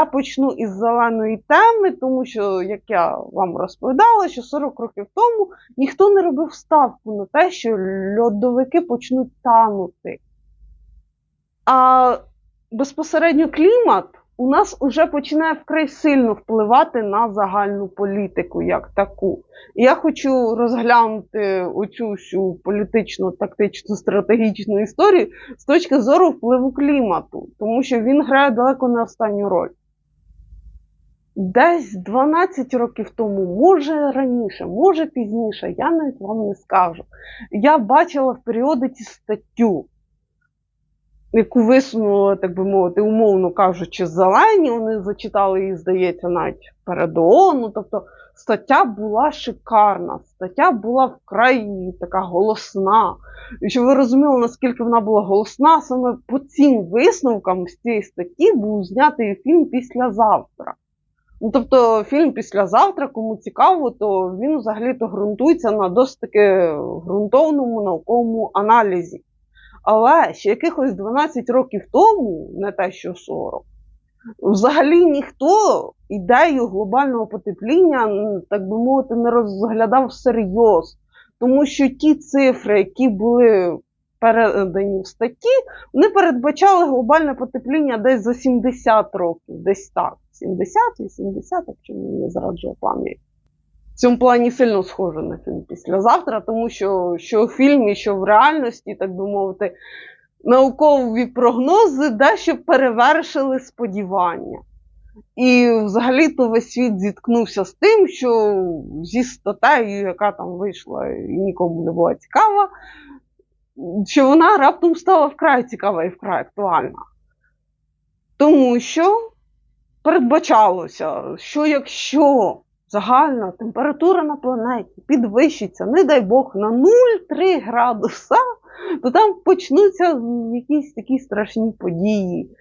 Я почну із зеленої теми, тому що, як я вам розповідала, що 40 років тому ніхто не робив ставку на те, що льодовики почнуть танути. А безпосередньо клімат у нас уже починає вкрай сильно впливати на загальну політику як таку. І я хочу розглянути оцю всю політичну, тактичну, стратегічну історію з точки зору впливу клімату, тому що він грає далеко не останню роль. Десь 12 років тому, може раніше, може пізніше, я навіть вам не скажу. Я бачила в періодиці статтю, яку висунули, так би мовити, умовно кажучи, зелені. Вони зачитали її, здається, навіть перед ООН. Тобто стаття була шикарна, стаття була вкрай така голосна. І щоб ви розуміли, наскільки вона була голосна, саме по цим висновкам з цієї статті був знятий фільм післязавтра. Ну, тобто, фільм післязавтра, кому цікаво, то він взагалі-то ґрунтується на досить таки ґрунтовному науковому аналізі. Але ще якихось 12 років тому, не те що 40, взагалі ніхто ідею глобального потепління, так би мовити, не розглядав всерйоз. Тому що ті цифри, які були передані в статті, вони передбачали глобальне потепління десь за 70 років, десь так. 70-80, якщо мені не зраджує пам'ять. В цьому плані сильно схоже на фільм післязавтра, тому що що в фільмі, що в реальності, так би мовити, наукові прогнози дещо перевершили сподівання. І взагалі-то весь світ зіткнувся з тим, що зі статтею, яка там вийшла і нікому не була цікава, що вона раптом стала вкрай цікава і вкрай актуальна. Тому що передбачалося, що якщо загальна температура на планеті підвищиться, не дай Бог, на 0,3 градуса, то там почнуться якісь такі страшні події.